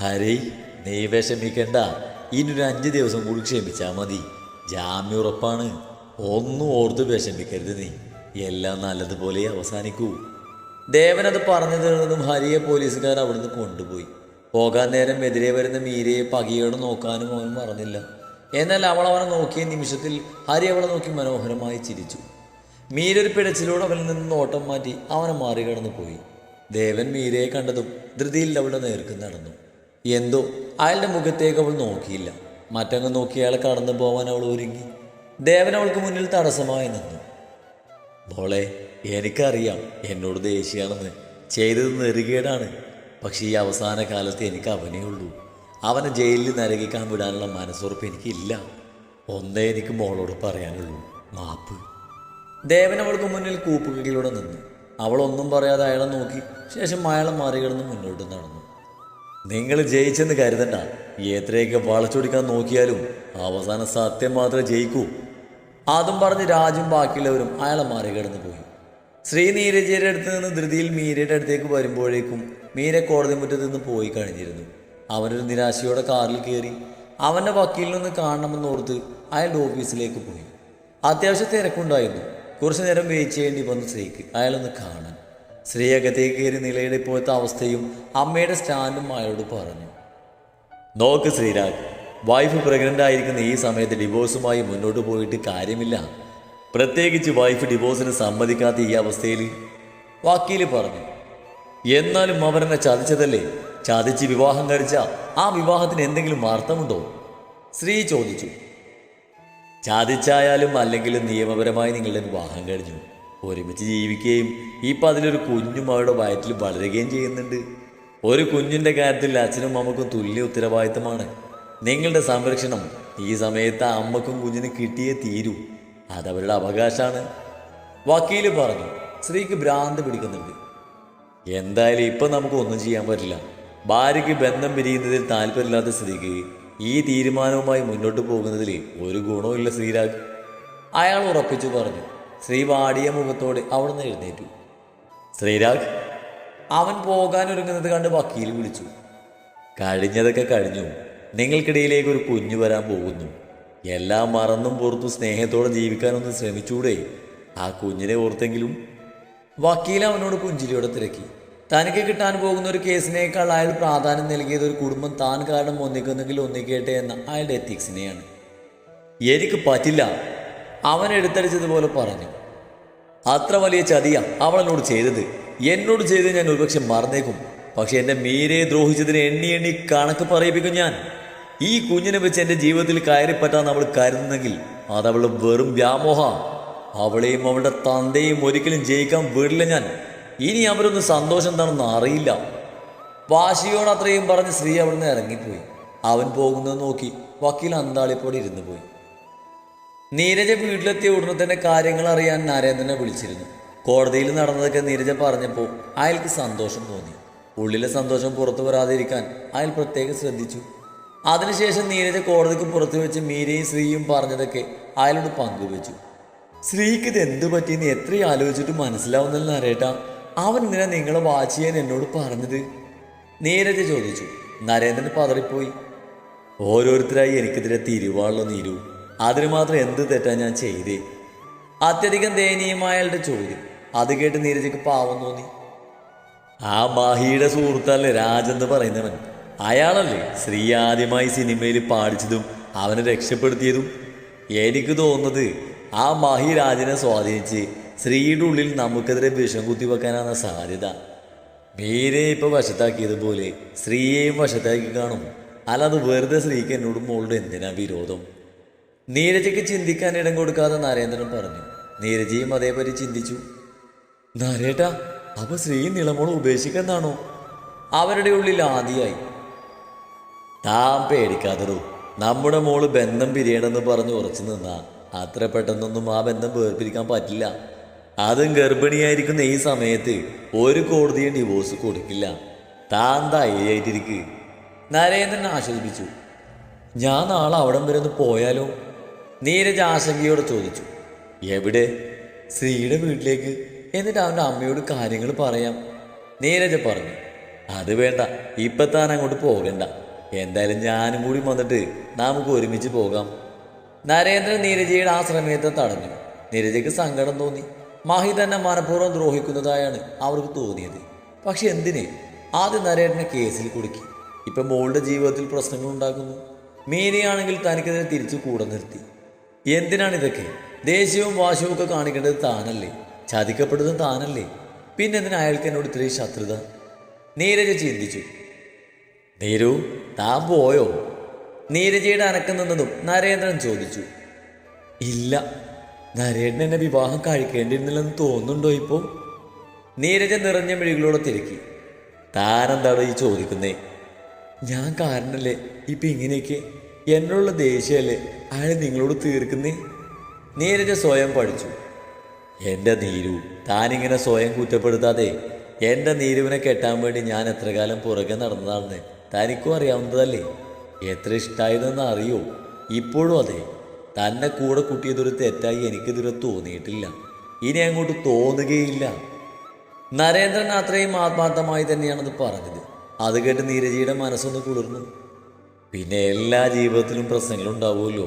ഹരേ നീ വിഷമിക്കണ്ട. ഒരു അഞ്ച് ദിവസം കൂടി ക്ഷമിച്ചാൽ മതി. ജാമ്യം ഉറപ്പാണ്. ഒന്നും ഓർത്ത് വിഷമിക്കരുത് നീ. എല്ലാം നല്ലതുപോലെ അവസാനിക്കൂ. ദേവനത് പറഞ്ഞു തീർന്നതും ഹരിയെ പോലീസുകാർ അവിടുന്ന് കൊണ്ടുപോയി. പോകാൻ നേരം എതിരെ വരുന്ന മീരയെ പകിയോട് നോക്കാനും അവൻ പറഞ്ഞില്ല എന്നാൽ അവൾ അവനെ നോക്കിയ നിമിഷത്തിൽ ഹരി അവളെ നോക്കി മനോഹരമായി ചിരിച്ചു. മീര ഒരു പിടച്ചിലൂടെ അവനിൽ നിന്ന് നോട്ടം മാറ്റി അവനെ മാറികടന്നു പോയി ദേവൻ മീരയെ കണ്ടതും ധൃതിയിൽ അവളുടെ നേർക്ക് നടന്നു. എന്തോ? അയാളുടെ മുഖത്തേക്ക് അവൾ നോക്കിയില്ല. മറ്റങ്ങ് നോക്കി അയാൾ കടന്നു പോവാൻ അവൾ ഒരുങ്ങി. ദേവൻ അവൾക്ക് മുന്നിൽ തടസ്സമായി നിന്നു. മോളെ എനിക്കറിയാം എന്നോട് ദേഷ്യമാണെന്ന്. ചെയ്തത് നെറുകേടാണ്. പക്ഷേ ഈ അവസാന കാലത്ത് എനിക്ക് അവനേ ഉള്ളൂ. അവനെ ജയിലിൽ നരകിക്കാൻ വിടാനുള്ള മനസ്സുറപ്പ് എനിക്കില്ല. ഒന്നേ എനിക്ക് മോളോട് പറയാനുള്ളൂ. മാപ്പ്. ദേവൻ അവൾക്ക് മുന്നിൽ കൂപ്പുകയിലൂടെ നിന്നു. അവൾ ഒന്നും പറയാതെ അയാളെ നോക്കി. ശേഷം അയാളെ മറികടന്ന് മുന്നോട്ട് നടന്നു. നിങ്ങൾ ജയിച്ചെന്ന് കരുതണ്ട. എത്രയൊക്കെ വളച്ചൊടിക്കാൻ നോക്കിയാലും അവസാന സത്യം മാത്രമേ ജയിക്കൂ. അതും പറഞ്ഞ് രാജും ബാക്കിയുള്ളവരും അയാളെ മറികടന്നു പോയി. ശ്രീ നീരജയുടെ അടുത്ത് നിന്ന് ധൃതിയിൽ മീരയുടെ അടുത്തേക്ക് വരുമ്പോഴേക്കും മീര കോടതി മുറ്റത്ത് നിന്ന് പോയി കഴിഞ്ഞിരുന്നു. അവനൊരു നിരാശയോടെ കാറിൽ കയറി അവന്റെ വക്കീലിനൊന്ന് കാണണമെന്നോർത്ത് അയാളുടെ ഓഫീസിലേക്ക് പോയി. അത്യാവശ്യം തിരക്കുണ്ടായിരുന്നു. കുറച്ചു നേരം വെയിറ്റ് ചെയ്യേണ്ടി വന്നു സ്ത്രീക്ക് അയാളൊന്ന് കാണാൻ. സ്ത്രീ അകത്തേക്ക് കയറി നിലയുടെ ഇപ്പോഴത്തെ അവസ്ഥയും അമ്മയുടെ സ്റ്റാൻഡും അയാളോട് പറഞ്ഞു. നോക്ക് ശ്രീരാഗ് വൈഫ് പ്രഗ്നന്റ് ആയിരിക്കുന്ന ഈ സമയത്ത് ഡിവോഴ്സുമായി മുന്നോട്ട് പോയിട്ട് കാര്യമില്ല. പ്രത്യേകിച്ച് വൈഫ് ഡിവോഴ്സിന് സമ്മതിക്കാത്ത ഈ അവസ്ഥയിൽ വക്കീൽ പറഞ്ഞു. എന്നാലും അവരെന്നെ ചതിച്ചതല്ലേ? ചതിച്ച് വിവാഹം കഴിച്ച ആ വിവാഹത്തിന് എന്തെങ്കിലും അർത്ഥമുണ്ടോ? സ്ത്രീ ചോദിച്ചു. ചതിച്ചായാലും അല്ലെങ്കിലും നിയമപരമായി നിങ്ങളുടെ വിവാഹം കഴിഞ്ഞു. ഒരുമിച്ച് ജീവിക്കുകയും ഇപ്പം അതിലൊരു കുഞ്ഞും അവരുടെ വയറ്റിൽ വളരുകയും ചെയ്യുന്നുണ്ട്. ഒരു കുഞ്ഞിന്റെ കാര്യത്തിൽ അച്ഛനും അമ്മക്കും തുല്യ ഉത്തരവാദിത്തമാണ്. നിങ്ങളുടെ സംരക്ഷണം ഈ സമയത്ത് അമ്മക്കും കുഞ്ഞിനും കിട്ടിയേ തീരൂ. അതവരുടെ അവകാശമാണ്. വക്കീൽ പറഞ്ഞു സ്ത്രീക്ക് ഭ്രാന്ത് പിടിക്കുന്നുണ്ട്. എന്തായാലും ഇപ്പം നമുക്ക് ഒന്നും ചെയ്യാൻ പറ്റില്ല. ഭാര്യയ്ക്ക് ബന്ധം പിരിയുന്നതിൽ താല്പര്യമില്ലാത്ത സ്ത്രീക്ക് ഈ തീരുമാനവുമായി മുന്നോട്ട് പോകുന്നതിൽ ഒരു ഗുണവുമില്ല ശ്രീരാഗ് അയാൾ ഉറപ്പിച്ചു പറഞ്ഞു ശ്രീ വാടിയ മുഖത്തോടെ അവിടുന്ന് എഴുന്നേറ്റു. ശ്രീരാഗ് അവൻ പോകാൻ ഒരുങ്ങുന്നത് കണ്ട് വക്കീൽ വിളിച്ചു. കഴിഞ്ഞതൊക്കെ കഴിഞ്ഞു. നിങ്ങൾക്കിടയിലേക്ക് ഒരു കുഞ്ഞു വരാൻ പോകുന്നു. എല്ലാം മറന്നും പുറത്തു സ്നേഹത്തോടെ ജീവിക്കാനൊന്ന് ശ്രമിച്ചൂടെ. ആ കുഞ്ഞിനെ ഓർത്തെങ്കിലും? വക്കീൽ അവനോട് പുഞ്ചിരിയോടെ തിരക്കി. തനിക്ക് കിട്ടാൻ പോകുന്ന ഒരു കേസിനേക്കാൾ അയാൾ പ്രാധാന്യം നൽകിയത് ഒരു കുടുംബം താൻ കാരണം ഒന്നിക്കുന്നെങ്കിൽ ഒന്നിക്കട്ടെ എന്ന അയാളുടെ എത്തിക്സിനെയാണ് എനിക്ക് പറ്റില്ല. അവൻ എടുത്തടിച്ചതുപോലെ പറഞ്ഞു. അത്ര വലിയ ചതിയ അവൾ എന്നോട് ചെയ്തത്. എന്നോട് ചെയ്ത് ഞാൻ ഒരുപക്ഷെ മറന്നേക്കും. പക്ഷെ എന്റെ മീരയെ ദ്രോഹിച്ചതിന് എണ്ണി എണ്ണി കണക്ക് പറയിപ്പിക്കും ഞാൻ. ഈ കുഞ്ഞിനെ വെച്ച് എന്റെ ജീവിതത്തിൽ കയറിപ്പറ്റാൻ അവൾ കരുതുന്നെങ്കിൽ അതവളുടെ വെറും വ്യാമോഹ. അവളെയും അവളുടെ തന്തയും ഒരിക്കലും ജയിക്കാൻ വീടില്ല ഞാൻ. ഇനി അവരൊന്ന് സന്തോഷം എന്താണെന്ന് അറിയില്ല. വാശിയോട് അത്രയും പറഞ്ഞ് സ്ത്രീ അവിടുന്ന് ഇറങ്ങിപ്പോയി. അവൻ പോകുന്നത് നോക്കി വക്കീൽ അന്താളിപ്പോടെ ഇരുന്നു പോയി. നീരജ വീട്ടിലെത്തിയ ഉടനെ തന്നെ കാര്യങ്ങൾ അറിയാൻ നരേന്ദ്രനെ വിളിച്ചിരുന്നു. കോടതിയിൽ നടന്നതൊക്കെ നീരജ പറഞ്ഞപ്പോൾ അയാൾക്ക് സന്തോഷം തോന്നി. ഉള്ളിലെ സന്തോഷം പുറത്തു വരാതിരിക്കാൻ അയാൾ പ്രത്യേകം ശ്രദ്ധിച്ചു. അതിനുശേഷം നീരജ കോടതിക്ക് പുറത്തു വെച്ച് മീരയും ശ്രീയും പറഞ്ഞതൊക്കെ അയാളോട് പങ്കുവെച്ചു. ശ്രീക്ക് ഇത് എന്തു പറ്റിയെന്ന് എത്ര ആലോചിച്ചിട്ട് മനസ്സിലാവുന്നില്ല നരേട്ടാ. അവൻ ഇങ്ങനെ നിങ്ങളെ വാച്ച് ചെയ്യാൻ എന്നോട് പറഞ്ഞത്? നീരജ ചോദിച്ചു. നരേന്ദ്രൻ പതറിപ്പോയി. ഓരോരുത്തരായി എനിക്കെതിരെ തിരുവാളോ നീരു. അതിന് മാത്രം എന്ത് തെറ്റാ ഞാൻ ചെയ്തേ? അത്യധികം ദയനീയമായ ചോദ്യം. അത് കേട്ട് നീരജയ്ക്ക് പാവം തോന്നി. ആ മാഹിയുടെ സുഹൃത്തല്ലേ രാജെന്ന് പറയുന്നവൻ. അയാളല്ലേ ശ്രീ ആദ്യമായി സിനിമയിൽ പാടിച്ചതും അവനെ രക്ഷപ്പെടുത്തിയതും? എനിക്ക് തോന്നുന്നത് ആ മാഹി രാജനെ സ്വാധീനിച്ച് ശ്രീയുടെ ഉള്ളിൽ നമുക്കെതിരെ വിഷം കുത്തിവെക്കാനാണ് സാധ്യത. മീരെ ഇപ്പൊ വശത്താക്കിയതുപോലെ സ്ത്രീയെയും വശത്താക്കി കാണും. അല്ലാതെ വെറുതെ സ്ത്രീക്ക് എന്നോട് മോളോട് എന്തിനാ വിരോധം? നീരജയ്ക്ക് ചിന്തിക്കാൻ ഇടം കൊടുക്കാതെ നരേന്ദ്രൻ പറഞ്ഞു. നീരജയും അതേപോലെ ചിന്തിച്ചു. നരേട്ട അപ്പൊ ശ്രീ നിളമോൾ ഉപേക്ഷിക്കുന്നതാണോ അവരുടെ ഉള്ളിൽ ആദിയായി. താൻ പേടിക്കാതടൂ നമ്മുടെ മോൾ ബന്ധം പിരിയണമെന്ന് പറഞ്ഞ് ഉറച്ചു നിന്നാ. അത്ര പെട്ടെന്നൊന്നും ആ ബന്ധം വേർപിരിക്കാൻ പറ്റില്ല. അതും ഗർഭിണിയായിരിക്കുന്ന ഈ സമയത്ത് ഒരു കോടതിയും ഡിവോഴ്സ് കൊടുക്കില്ല. താൻ ധൈര്യമായിട്ടിരിക്കുക നരേന്ദ്രൻ ആശ്വസിപ്പിച്ചു. ഞാൻ നാളെ അവിടം വരെ ഒന്ന് പോയാലോ? നീരജ് ആശങ്കയോട് ചോദിച്ചു എവിടെ? ശ്രീയുടെ വീട്ടിലേക്ക്? എന്നിട്ട് അവന്റെ അമ്മയോട് കാര്യങ്ങൾ പറയാം. നീരജ പറഞ്ഞു അത് വേണ്ട ഇപ്പൊ താൻ അങ്ങോട്ട് പോകണ്ട. എന്തായാലും ഞാനും കൂടി വന്നിട്ട് നമുക്ക് ഒരുമിച്ച് പോകാം. നരേന്ദ്രൻ നീരജയുടെ ആ ശ്രമയത്തെ തടഞ്ഞു. നീരജയ്ക്ക് സങ്കടം തോന്നി. മാഹി തന്നെ മനഃപൂർവം ദ്രോഹിക്കുന്നതായാണ് അവർക്ക് തോന്നിയത്. പക്ഷെ എന്തിനെ? ആദ്യം നരേന്ദ്രനെ കേസിൽ കുടുക്കി. ഇപ്പൊ മോളുടെ ജീവിതത്തിൽ പ്രശ്നങ്ങൾ ഉണ്ടാക്കുന്നു. മീനയാണെങ്കിൽ തനിക്കെതിരെ തിരിച്ചു കൂടെ നിർത്തി. എന്തിനാണ് ഇതൊക്കെ ദേഷ്യവും വാശവും ഒക്കെ കാണിക്കേണ്ടത് താനല്ലേ? ചതിക്കപ്പെടുന്നത് താനല്ലേ? പിന്നെ എന്തിനാ അയാൾക്ക് എന്നോട് ഇത്രയും ശത്രുത? നീരജ ചിന്തിച്ചു. നീരു താൻ പോയോ? നീരജയുടെ അനക്കം നിന്നതും നരേന്ദ്രൻ ചോദിച്ചു. ഇല്ല നരേന്ദ്രൻ എന്നെ വിവാഹം കഴിക്കേണ്ടിയിരുന്നില്ലെന്ന് തോന്നുന്നുണ്ടോ ഇപ്പോൾ നീരജ നിറഞ്ഞ മിഴികളോടെ തിരക്കി. താനെന്താണ് ഈ ചോദിക്കുന്നേ? ഞാൻ കാരണല്ലേ ഇപ്പൊ ഇങ്ങനെയൊക്കെ എന്നോടുള്ള ദേഷ്യമല്ലേ അയാൾ നിങ്ങളോട് തീർക്കുന്നേ? നീരജ സ്വയം പഠിച്ചു. എന്റെ നീരു താനിങ്ങനെ സ്വയം കുറ്റപ്പെടുത്താതെ എന്റെ നീരുവിനെ കെട്ടാൻ വേണ്ടി ഞാൻ എത്ര കാലം പുറകെ നടന്നതാണെന്ന് തനിക്കും അറിയാവുന്നതല്ലേ? എത്ര ഇഷ്ടമായതെന്ന് അറിയോ? ഇപ്പോഴും അതെ. തന്നെ കൂടെ കുട്ടിയതൊരു തെറ്റായി എനിക്കിതുവരെ തോന്നിയിട്ടില്ല. ഇനി അങ്ങോട്ട് തോന്നുകയില്ല. നരേന്ദ്രൻ അത്രയും ആത്മാർത്ഥമായി തന്നെയാണത് പറഞ്ഞത്. അത് കേട്ട് നീരജിയുടെ മനസ്സൊന്ന് കുളിർന്നു. പിന്നെ എല്ലാ ജീവിതത്തിലും പ്രശ്നങ്ങളുണ്ടാവുമല്ലോ.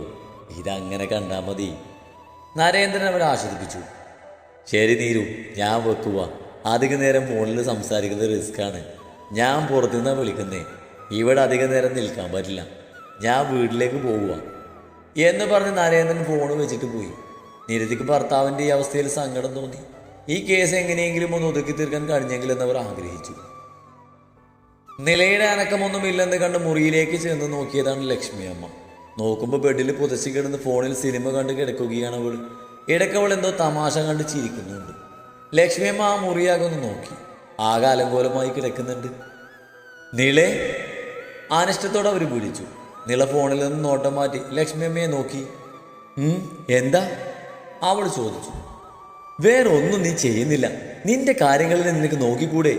ഇതങ്ങനെ കണ്ടാൽ മതി. നരേന്ദ്രൻ അവരെ ആശ്വസിപ്പിച്ചു. ശരി നീരു ഞാൻ വെക്കുക അധിക നേരം ഫോണിൽ സംസാരിക്കുന്നത് റിസ്ക്കാണ്. ഞാൻ പുറത്തുനിന്നാണ് വിളിക്കുന്നേ. ഇവിടെ അധിക നേരം നിൽക്കാൻ പറ്റില്ല. ഞാൻ വീട്ടിലേക്ക് പോവുക എന്ന് പറഞ്ഞ് നരേന്ദ്രൻ ഫോൺ വെച്ചിട്ട് പോയി. നിരതിക്ക് ഭർത്താവിന്റെ ഈ അവസ്ഥയിൽ സങ്കടം തോന്നി. ഈ കേസ് എങ്ങനെയെങ്കിലും ഒന്ന് ഒതുക്കി തീർക്കാൻ കഴിഞ്ഞെങ്കിൽ എന്നവർ ആഗ്രഹിച്ചു. നിലയുടെ അനക്കമൊന്നുമില്ലെന്ന് കണ്ട് മുറിയിലേക്ക് ചെന്ന് നോക്കിയതാണ് ലക്ഷ്മി അമ്മ. നോക്കുമ്പോൾ ബെഡിൽ പുതച്ച് കിടന്ന് ഫോണിൽ സിനിമ കണ്ട് കിടക്കുകയാണ് അവൾ. ഇടയ്ക്ക് അവൾ എന്തോ തമാശ കണ്ട് ചിരിക്കുന്നുണ്ട്. ലക്ഷ്മി അമ്മ ആ മുറിയാകെ ഒന്ന് നോക്കി. ആകെ അലങ്കോലമായി കിടക്കുന്നുണ്ട്. നിളെ അനിഷ്ടത്തോടെ അവർ വിളിച്ചു. നിള ഫോണിൽ നിന്ന് നോട്ടം മാറ്റി ലക്ഷ്മി അമ്മയെ നോക്കി. എന്താ? അവൾ ചോദിച്ചു. വേറൊന്നും നീ ചെയ്യുന്നില്ല. നിന്റെ കാര്യങ്ങളിൽ നിനക്ക് നോക്കിക്കൂടെ?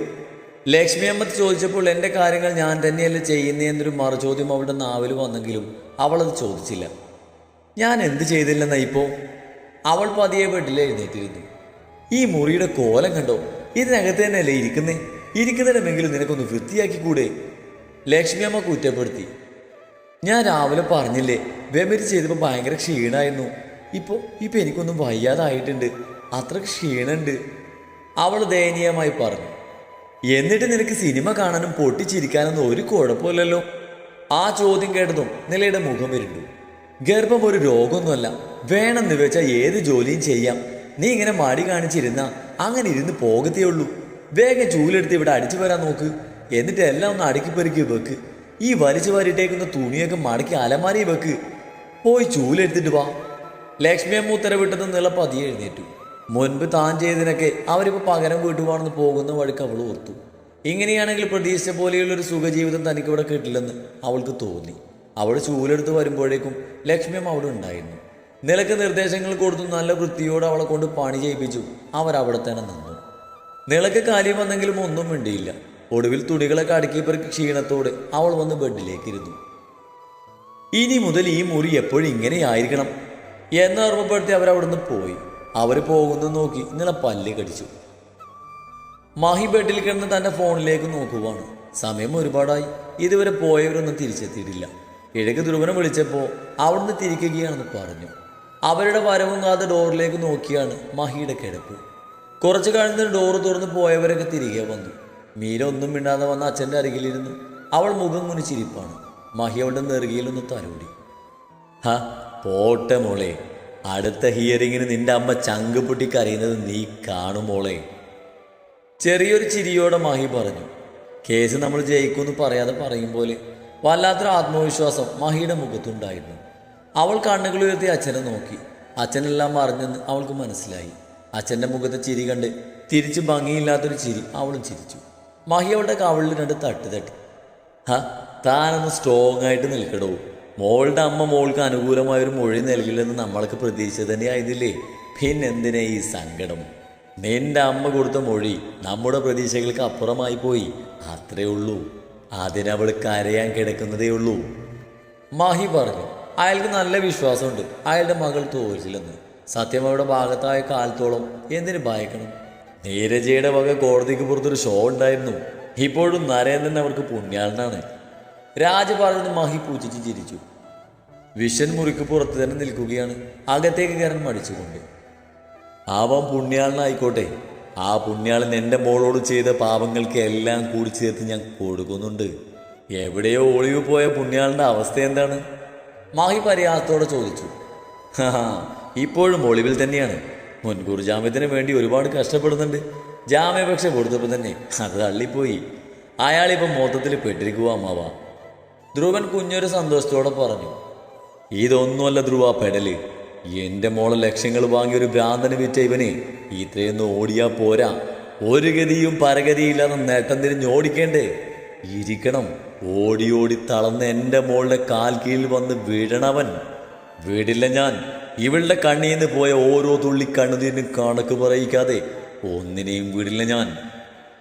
ലക്ഷ്മി അമ്മ ചോദിച്ചപ്പോൾ എന്റെ കാര്യങ്ങൾ ഞാൻ തന്നെയല്ലേ ചെയ്യുന്നേ എന്നൊരു മറുചോദ്യം അവളുടെ നാവിൽ വന്നെങ്കിലും അവളത് ചോദിച്ചില്ല. ഞാൻ എന്ത് ചെയ്തില്ലെന്ന ഇപ്പോൾ അവൾ പതിയെ വീട്ടിൽ എഴുന്നേറ്റിരുന്നു. ഈ മുറിയുടെ കോലം കണ്ടോ? ഇതിനകത്ത് തന്നെയല്ലേ ഇരിക്കുന്നേ? ഇരിക്കുന്നിടമെങ്കിലും നിനക്കൊന്ന് വൃത്തിയാക്കി കൂടെ ലക്ഷ്മി അമ്മ കുറ്റപ്പെടുത്തി. ഞാൻ രാവിലെ പറഞ്ഞില്ലേ വെമരി ചെയ്തപ്പോൾ ഭയങ്കര ക്ഷീണമായിരുന്നു ഇപ്പോൾ ഇപ്പോൾ എനിക്കൊന്നും വയ്യാതായിട്ടുണ്ട്. അത്ര ക്ഷീണമുണ്ട് അവൾ ദയനീയമായി പറഞ്ഞു. എന്നിട്ട് നിനക്ക് സിനിമ കാണാനും പൊട്ടിച്ചിരിക്കാനൊന്നും ഒരു കുഴപ്പമില്ലല്ലോ. ആ ചോദ്യം കേട്ടതും നിലയുടെ മുഖം വരുന്നു ഗർഭം ഒരു രോഗമൊന്നുമല്ല. വേണമെന്ന് വെച്ചാൽ ഏത് ജോലിയും ചെയ്യാം. നീ ഇങ്ങനെ മടി കാണിച്ചിരുന്ന അങ്ങനെ ഇരുന്ന് പോകത്തേ ഉള്ളൂ. വേഗം ചൂലെടുത്ത് ഇവിടെ അടിച്ചു വരാൻ നോക്ക്. എന്നിട്ട് എല്ലാം ഒന്ന് അടുക്കി പെറുക്കി വെക്ക്. ഈ വലിച്ചു വാരിട്ടേക്കുന്ന തുണിയൊക്കെ മടക്കി അലമാരി വെക്ക്. പോയി ചൂലെടുത്തിട്ട് വാ. ലക്ഷ്മി അമ്മ ഉത്തരവിട്ടത് നില പതിയെ എഴുന്നേറ്റു. മുൻപ് താൻ ചെയ്തതിനൊക്കെ അവരിപ്പോൾ പകരം വീട്ടുവാണെന്ന് പോകുന്ന വഴിക്ക് അവൾ ഓർത്തു. ഇങ്ങനെയാണെങ്കിൽ പ്രതീക്ഷിച്ച പോലെയുള്ളൊരു സുഖജീവിതം തനിക്കിവിടെ കിട്ടില്ലെന്ന് അവൾക്ക് തോന്നി. അവൾ ചൂലെടുത്ത് വരുമ്പോഴേക്കും ലക്ഷ്മിയും അവിടെ ഉണ്ടായിരുന്നു. നിലയ്ക്ക് നിർദ്ദേശങ്ങൾ കൊടുത്തു നല്ല വൃത്തിയോട് അവളെ കൊണ്ട് പണി ചെയ്യിപ്പിച്ചു. അവരവിടെ തന്നെ നിന്നു. നിലയ്ക്ക് കാര്യം വന്നെങ്കിലും ഒന്നും മിണ്ടിയില്ല. ഒടുവിൽ തുണികളൊക്കെ അടുക്കിയപ്പോൾ ക്ഷീണത്തോട് അവൾ വന്ന് ബെഡിലേക്ക് ഇരുന്നു ഇനി മുതൽ ഈ മുറി എപ്പോഴും ഇങ്ങനെയായിരിക്കണം എന്ന് ഓർമ്മപ്പെടുത്തി അവരവിടുന്ന് പോയി. അവർ പോകുന്നു നോക്കി. ഇങ്ങനെ പല്ല് കടിച്ചു. മാഹി ബെഡിൽ കിടന്ന് തന്റെ ഫോണിലേക്ക് നോക്കുവാണ്. സമയം ഒരുപാടായി. ഇതുവരെ പോയവരൊന്നും തിരിച്ചെത്തിയിട്ടില്ല. കിഴക്ക് ധ്രുവനം വിളിച്ചപ്പോൾ അവിടുന്ന് തിരിക്കുകയാണെന്ന് പറഞ്ഞു. അവരുടെ വരവും കാത്ത ഡോറിലേക്ക് നോക്കിയാണ് മഹിയുടെ കിടപ്പ്. കുറച്ച് കഴിഞ്ഞ് ഡോറ് തുറന്ന് പോയവരൊക്കെ തിരികെ വന്നു. മീര ഒന്നും മിണ്ടാതെ വന്ന അച്ഛന്റെ അരികിലിരുന്നു. അവൾ മുഖം കുനിച്ചിരിപ്പാണ്. മഹി അവളുടെ നെറുകയിലൊന്ന് തലോടി. ഹ പോട്ടെ മോളെ. അടുത്ത ഹിയറിങ്ങിന് നിന്റെ അമ്മ ചങ്ക് പൊട്ടി കരയുന്നത് നീ കാണുമോളെ ചെറിയൊരു ചിരിയോടെ മാഹി പറഞ്ഞു കേസ് നമ്മൾ ജയിക്കുമെന്ന് പറയാതെ പറയും പോലെ വല്ലാത്ത ആത്മവിശ്വാസം മഹിയുടെ മുഖത്തുണ്ടായിരുന്നു. അവൾ കണ്ണുകൾ ഉയർത്തി അച്ഛനെ നോക്കി. അച്ഛനെല്ലാം അറിഞ്ഞെന്ന് അവൾക്ക് മനസ്സിലായി. അച്ഛന്റെ മുഖത്തെ ചിരി കണ്ട് തിരിച്ച് ഭംഗിയില്ലാത്തൊരു ചിരി അവളും ചിരിച്ചു. മഹി അവളുടെ കവളിൽ രണ്ട് തട്ട് തട്ടി. ഹ താനൊന്ന് സ്ട്രോങ് ആയിട്ട് നിൽക്കടോ. മോളുടെ അമ്മ മോൾക്ക് അനുകൂലമായ ഒരു മൊഴി നൽകില്ലെന്ന് നമ്മൾക്ക് പ്രതീക്ഷ തന്നെ ആയതില്ലേ പിന്നെന്തിനാ ഈ സങ്കടം? നിന്റെ അമ്മ കൊടുത്ത മൊഴി നമ്മുടെ പ്രതീക്ഷകൾക്ക് അപ്പുറമായി പോയി. അത്രേ ഉള്ളൂ. അതിനവൾ കരയാൻ കിടക്കുന്നതേ ഉള്ളൂ. മാഹി പറഞ്ഞു അയാൾക്ക് നല്ല വിശ്വാസമുണ്ട്. അയാളുടെ മകൾ തോറ്റില്ലെന്ന് സത്യം അവരുടെ ഭാഗത്തായ കാലത്തോളം എന്തിനു ഭയക്കണം? നീരജയുടെ വക കോടതിക്ക് പുറത്തൊരു ഷോ ഉണ്ടായിരുന്നു. ഇപ്പോഴും നരേന്ദ്രൻ അവർക്ക് പുണ്യാളനാണ്. രാജ പറഞ്ഞത് മഹി പൂജിച്ച് ചിരിച്ചു. വിഷൻ മുറിക്ക് പുറത്ത് തന്നെ നിൽക്കുകയാണ്. അകത്തേക്ക് കയറാൻ മടിച്ചുകൊണ്ട്. അവൻ പുണ്യാളനായിക്കോട്ടെ. ആ പുണ്യാളൻ എന്റെ മോളോട് ചെയ്ത പാപങ്ങൾക്ക് എല്ലാം കൂടി ചേർത്ത് ഞാൻ കൊടുക്കുന്നുണ്ട്. എവിടെയോ ഒളിവ് പോയ പുണ്യാളന്റെ അവസ്ഥ എന്താണ്? മാഹി പരിഹാസത്തോടെ ചോദിച്ചു. ഇപ്പോഴും ഒളിവിൽ തന്നെയാണ്. മുൻകൂർ ജാമ്യത്തിന് വേണ്ടി ഒരുപാട് കഷ്ടപ്പെടുന്നുണ്ട്. ജാമ്യപേക്ഷ കൊടുത്തപ്പോൾ തന്നെ അത് തള്ളിപ്പോയി. അയാളിപ്പം മൊത്തത്തിൽ പെട്ടിരിക്കുക അമ്മാവ ധ്രുവൻ കുഞ്ഞൊരു സന്തോഷത്തോടെ പറഞ്ഞു. ഇതൊന്നുമല്ല ധ്രുവ പെടൽ. എന്റെ മോളെ ലക്ഷ്യങ്ങൾ വാങ്ങി ഒരു ഭ്രാന്തന് വിറ്റ ഇവനെ. ഇത്രയൊന്നും ഓടിയാ പോരാ. ഒരു ഗതിയും പരഗതിയില്ലാതെ നേട്ടം തിരിഞ്ഞ് ഓടിക്കേണ്ടേ. ഇരിക്കണം. ഓടി ഓടി തളർന്ന് എന്റെ മോളുടെ കാൽ കീഴിൽ വന്ന് വീഴണവൻ വീടില്ല ഞാൻ. ഇവളുടെ കണ്ണീന്ന് പോയ ഓരോ തുള്ളി കണ്ണുനീരിനും കണക്ക് പറയിക്കാതെ ഒന്നിനെയും വീടില്ല ഞാൻ.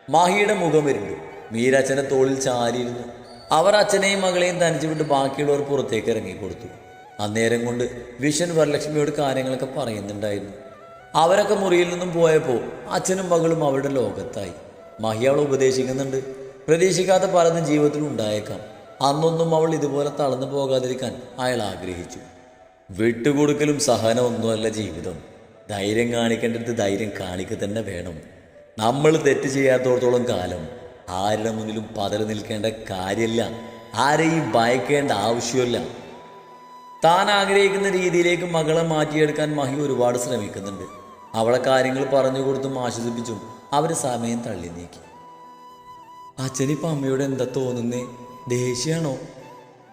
മാഹിയുടെ മുഖം വരുന്നു മീരാച്ചനെ തോളിൽ ചാരിയിരുന്നു. അവർ അച്ഛനെയും മകളെയും തനിച്ചു വിട്ട് ബാക്കിയുള്ളവർ പുറത്തേക്ക് ഇറങ്ങി കൊടുത്തു അന്നേരം കൊണ്ട് വിഷൻ വരലക്ഷ്മിയോട് കാര്യങ്ങളൊക്കെ പറയുന്നുണ്ടായിരുന്നു. അവരൊക്കെ മുറിയിൽ നിന്നും പോയപ്പോൾ അച്ഛനും മകളും അവരുടെ ലോകത്തായി. മഹി അവളെ ഉപദേശിക്കുന്നുണ്ട്. പ്രതീക്ഷിക്കാത്ത പലതും ജീവിതത്തിൽ ഉണ്ടായേക്കാം. അന്നൊന്നും അവൾ ഇതുപോലെ തളർന്നു പോകാതിരിക്കാൻ അയാൾ ആഗ്രഹിച്ചു. വിട്ടുകൊടുക്കലും സഹനമൊന്നുമല്ല ജീവിതം. ധൈര്യം കാണിക്കേണ്ടത് ധൈര്യം കാണിക്കുക തന്നെ വേണം. നമ്മൾ തെറ്റ് ചെയ്യാത്തോടത്തോളം കാലം ആരുടെ മുന്നിലും പതറി നിൽക്കേണ്ട കാര്യമില്ല. ആരെയും ഭയക്കേണ്ട ആവശ്യമില്ല. താൻ ആഗ്രഹിക്കുന്ന രീതിയിലേക്ക് മകളെ മാറ്റിയെടുക്കാൻ മഹി ഒരുപാട് ശ്രമിക്കുന്നുണ്ട്. അവളെ കാര്യങ്ങൾ പറഞ്ഞു കൊടുത്തും ആശ്വസിപ്പിച്ചും അവർ സമയം തള്ളി നീക്കി. അച്ഛനിപ്പോൾ അമ്മയോട് എന്താ തോന്നുന്നേ? ദേഷ്യാണോ?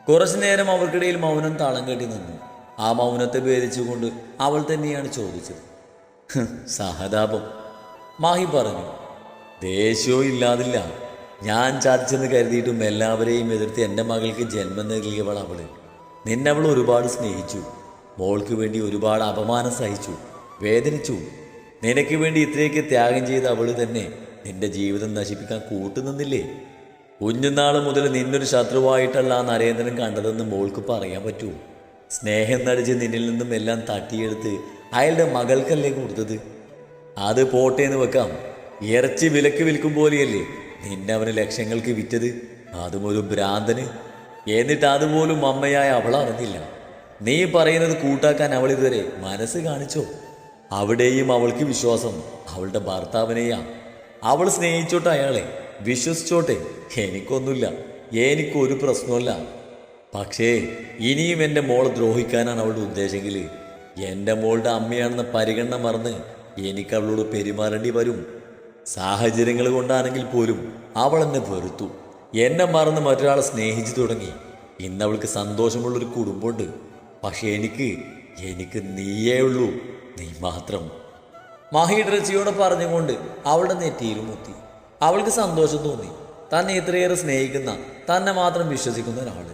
കുറച്ചു നേരം അവർക്കിടയിൽ മൗനം താളം കെട്ടി നിന്നു. ആ മൗനത്തെ ഭേദിച്ചുകൊണ്ട് അവൾ തന്നെയാണ് ചോദിച്ചത്. "ഹ്, സഹതാപം. മാഹി പറഞ്ഞു ദേഷ്യവും ഇല്ലാതില്ല. ഞാൻ ചതിച്ചെന്ന് കരുതിയിട്ടും എല്ലാവരെയും എതിർത്ത് എന്റെ മകൾക്ക് ജന്മം നൽകിയവൾ അവൾ നിന്നെ അവൾ ഒരുപാട് സ്നേഹിച്ചു. മോൾക്ക് വേണ്ടി ഒരുപാട് അപമാനം സഹിച്ചു. വേദനിച്ചു. നിനക്ക് വേണ്ടി ഇത്രയൊക്കെ ത്യാഗം ചെയ്ത അവൾ തന്നെ നിന്റെ ജീവിതം നശിപ്പിക്കാൻ കൂട്ടുനിന്നില്ലേ? കുഞ്ഞുനാൾ മുതൽ നിന്നൊരു ശത്രുവായിട്ടല്ല നരേന്ദ്രൻ കണ്ടതെന്ന് മോൾക്ക് പറയാൻ പറ്റൂ. സ്നേഹം നടിച്ച് നിന്നിൽ നിന്നും എല്ലാം തട്ടിയെടുത്ത് അയാളുടെ മകൾക്കല്ലേ കൊടുത്തത്? അത് പോട്ടെ എന്ന് വെക്കാം. ഇറച്ചി വിലക്ക് വിൽക്കും പോലെയല്ലേ നിന്നെ അവന് ലക്ഷങ്ങൾക്ക് വിറ്റത്? അതും ഒരു ഭ്രാന്തന്. എന്നിട്ട് അതുപോലും അമ്മയായ അവൾ അറിഞ്ഞില്ല. നീ പറയുന്നത് കൂട്ടാക്കാൻ അവൾ ഇതുവരെ മനസ്സ് കാണിച്ചോ? അവിടെയും അവൾക്ക് വിശ്വാസം അവളുടെ ഭർത്താവിനെയാ. അവൾ സ്നേഹിച്ചോട്ടെ അയാളെ? വിശ്വസിച്ചോട്ടെ? എനിക്കൊന്നുമില്ല. എനിക്കൊരു പ്രശ്നമല്ല പക്ഷേ ഇനിയും എന്റെ മോളെ ദ്രോഹിക്കാനാണ് അവളുടെ ഉദ്ദേശമെങ്കിൽ എന്റെ മോളുടെ അമ്മയാണെന്ന പരിഗണന മറന്ന് എനിക്ക് അവളോട് പെരുമാറേണ്ടി വരും. സാഹചര്യങ്ങൾ കൊണ്ടാണെങ്കിൽ പോലും അവൾ എന്നെ വെറുത്തു. എന്നെ മറന്ന് മറ്റൊരാളെ സ്നേഹിച്ചു തുടങ്ങി. ഇന്ന് അവൾക്ക് സന്തോഷമുള്ളൊരു കുടുംബമുണ്ട്. പക്ഷേ എനിക്ക് എനിക്ക് നീയേ ഉള്ളൂ. നീ മാത്രം. മഹി ഡ്രച്ചിയോട് പറഞ്ഞുകൊണ്ട് അവളുടെ നെറ്റിയിൽ മുത്തി. അവൾക്ക് സന്തോഷം തോന്നി. തന്നെ ഇത്രയേറെ സ്നേഹിക്കുന്ന തന്നെ മാത്രം വിശ്വസിക്കുന്ന ഒരാൾ.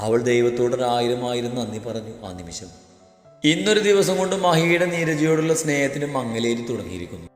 അവൾ ദൈവത്തോട് ഒരായിരം ആയിരം നന്ദി പറഞ്ഞു ആ നിമിഷം. ഇന്നൊരു ദിവസം കൊണ്ട് മഹിയുടെ നീരജയോടുള്ള സ്നേഹത്തിന് മങ്ങലേരി തുടങ്ങിയിരിക്കുന്നു.